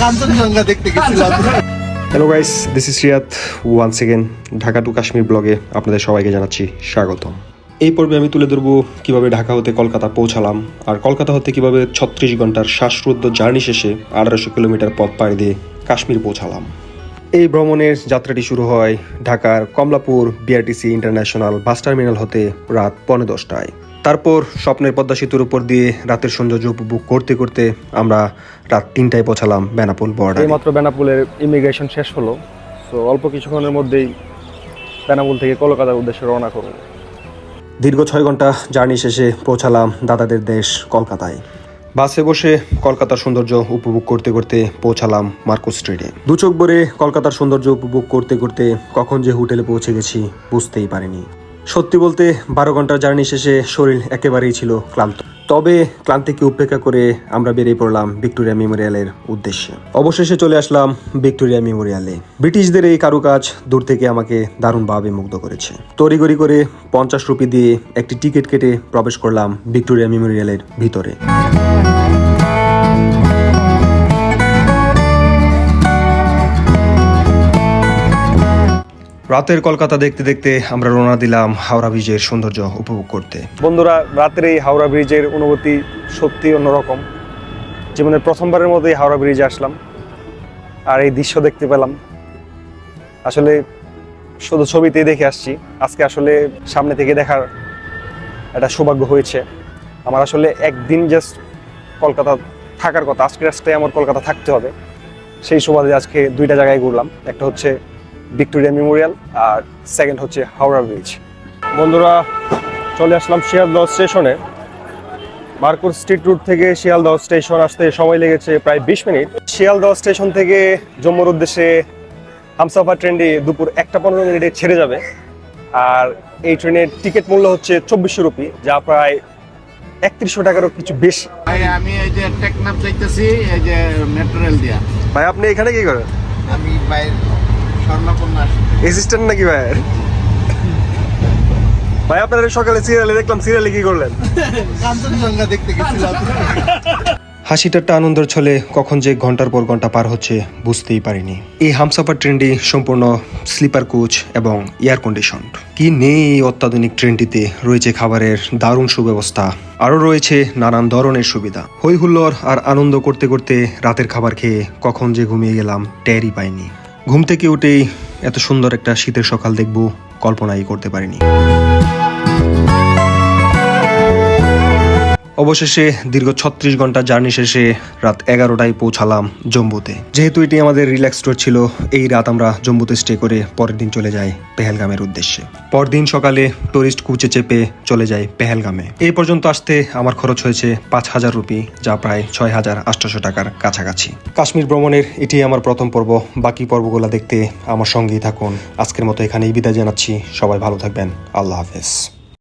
কাঞ্চনজঙ্ঘা দেখতে গেছিলাম। Hello guys this is Riyad once again Dhaka to Kashmir ব্লগে আপনাদের সবাইকে জানাচ্ছি স্বাগতম। এই পর্বে আমি তুলে ধরবো কীভাবে ঢাকা হতে কলকাতা পৌঁছালাম আর কলকাতা হতে কীভাবে ছত্রিশ ঘণ্টার শ্বাসরুদ্ধ জার্নি শেষে আঠারোশো কিলোমিটার পথ পাড়ি দিয়ে কাশ্মীর পৌঁছালাম। এই ভ্রমণের যাত্রাটি শুরু হয় ঢাকার Kamalapur BRTC international bus terminal হতে রাত পৌনে দশটায়। তারপর স্বপ্নের পদ্মা সেতুর উপর দিয়ে রাতের সৌন্দর্য উপভোগ করতে করতে আমরা রাত তিনটায় পৌঁছালাম বেনাপুল বর্ডার এইমাত্র বেনাপুলের ইমিগ্রেশন শেষ হলো সো অল্প কিছুক্ষণের মধ্যেই বেনাপুল থেকে কলকাতার উদ্দেশ্যে রওনা করব। দীর্ঘ ছয় ঘণ্টা জার্নি শেষে পৌঁছালাম দাদাদের দেশ কলকাতায়। বাসে বসে কলকাতার সৌন্দর্য উপভোগ করতে করতে পৌঁছালাম মার্কো স্ট্রিটে। দু চোখ ভরে কলকাতার সৌন্দর্য উপভোগ করতে করতে কখন যে হোটেলে পৌঁছে গেছি বুঝতেই পারিনি। সত্যি বলতে বারো ঘণ্টার জার্নি শেষে শরীর একেবারেই ছিল ক্লান্ত। তবে ক্লান্তিকে উপেক্ষা করে আমরা বেরিয়ে পড়লাম ভিক্টোরিয়া মেমোরিয়ালের উদ্দেশ্যে। অবশেষে চলে আসলাম ভিক্টোরিয়া মেমোরিয়ালে। ব্রিটিশদের এই কারুকাজ দূর থেকে আমাকে দারুণভাবে মুগ্ধ করেছে। তড়িগড়ি করে পঞ্চাশ রুপি দিয়ে একটি টিকিট কেটে প্রবেশ করলাম ভিক্টোরিয়া মেমোরিয়ালের ভিতরে। রাতের কলকাতা দেখতে দেখতে আমরা রওনা দিলাম হাওড়া ব্রিজের সৌন্দর্য উপভোগ করতে। বন্ধুরা, রাতের এই হাওড়া ব্রিজের অনুভূতি সত্যি অন্যরকম। জীবনের প্রথমবারের মতোই হাওড়া ব্রিজে আসলাম আর এই দৃশ্য দেখতে পেলাম। আসলে শুধু ছবিতেই দেখে আসছি, আজকে আসলে সামনে থেকে দেখার একটা সৌভাগ্য হয়েছে। আমার আসলে একদিন জাস্ট কলকাতা থাকার কথা আজকে রাস্তায় আমার কলকাতা থাকতে হবে। সেই সুবাদে আজকে দুইটা জায়গায় ঘুরলাম, একটা হচ্ছে ভিক্টোরিয়া মেমোরিয়াল আর সেকেন্ড হচ্ছে হাওড়া ব্রিজ। বন্ধুরা চলে আসলাম শিয়ালদহ স্টেশনে। মার্কুর স্ট্রিট রুট থেকে শিয়ালদহ স্টেশন আসতে সময় লেগেছে প্রায় বিশ মিনিট। শিয়ালদহ স্টেশন থেকে জম্মুর উদ্দেশ্যে হামসাফার ট্রেনটি দুপুর একটা পনেরো মিনিটে ছেড়ে যাবে। আর এই ট্রেনের টিকিট মূল্য হচ্ছে চব্বিশশো রুপি যা প্রায় একত্রিশশো টাকারও কিছু বেশি। ভাই আমি এই যে টেকনাফ যাইতেছি এই যে মেট্রো রেল দিয়া। ভাই আপনি এখানে কি করেন? আমি বাইরে। অ্যাসিস্ট্যান্ট নাকি ভাই ভাই আপনারা সকালে সিরিয়ালে দেখলাম সিরিয়ালে কি করলেন? কাঞ্চনজঙ্ঘা দেখতে গেছিলাম। হাসিটারটা আনন্দের ছলে কখন যে ঘণ্টার পর ঘণ্টা পার হচ্ছে বুঝতেই পারিনি। এই হামসাফার ট্রেনটি সম্পূর্ণ স্লিপার কোচ এবং এয়ার কন্ডিশন কি নেই এই অত্যাধুনিক ট্রেনটিতে? রয়েছে খাবারের দারুণ সুব্যবস্থা। আরও রয়েছে নানান ধরনের সুবিধা। হই হুল্লোড় আর আনন্দ করতে করতে রাতের খাবার খেয়ে কখন যে ঘুমিয়ে গেলাম টেরই পাইনি। ঘুম থেকে উঠেই এত সুন্দর একটা শীতের সকাল দেখব কল্পনাই করতে পারিনি। অবশেষে দীর্ঘ ছত্রিশ ঘণ্টা জার্নি শেষে রাত এগারোটায় পৌঁছালাম জম্বুতে। যেহেতু এটি আমাদের রিল্যাক্স ট্যুর ছিল, এই রাত আমরা জম্বুতে স্টে করে পরের দিন চলে যাই পেহেলগামের উদ্দেশ্যে। পরদিন সকালে টুরিস্ট কুচে চেপে চলে যাই পেহেলগামে। এই পর্যন্ত আসতে আমার খরচ হয়েছে পাঁচ হাজার রুপি, যা প্রায় ছয় হাজার আটশোশো টাকার কাছাকাছি। কাশ্মীর ভ্রমণের এটি আমার প্রথম পর্ব, বাকি পর্বগুলো দেখতে আমার সঙ্গেই থাকুন। আজকের মতো এখানেই বিদায় জানাচ্ছি, সবাই ভালো থাকবেন, আল্লাহ হাফেজ।